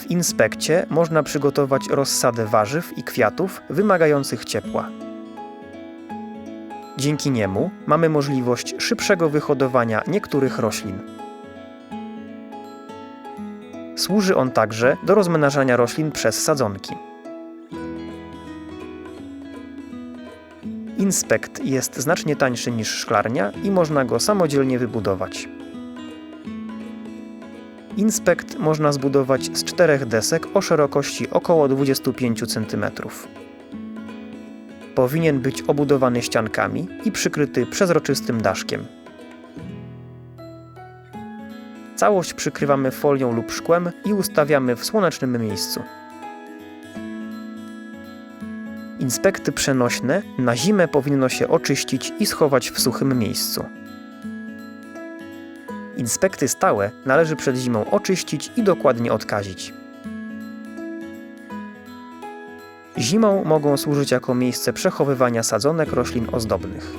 W inspekcie można przygotować rozsadę warzyw i kwiatów wymagających ciepła. Dzięki niemu mamy możliwość szybszego wyhodowania niektórych roślin. Służy on także do rozmnażania roślin przez sadzonki. Inspekt jest znacznie tańszy niż szklarnia i można go samodzielnie wybudować. Inspekt można zbudować z czterech desek o szerokości około 25 cm. Powinien być obudowany ściankami i przykryty przezroczystym daszkiem. Całość przykrywamy folią lub szkłem i ustawiamy w słonecznym miejscu. Inspekty przenośne na zimę powinno się oczyścić i schować w suchym miejscu. Inspekty stałe należy przed zimą oczyścić i dokładnie odkazić. Zimą mogą służyć jako miejsce przechowywania sadzonek roślin ozdobnych.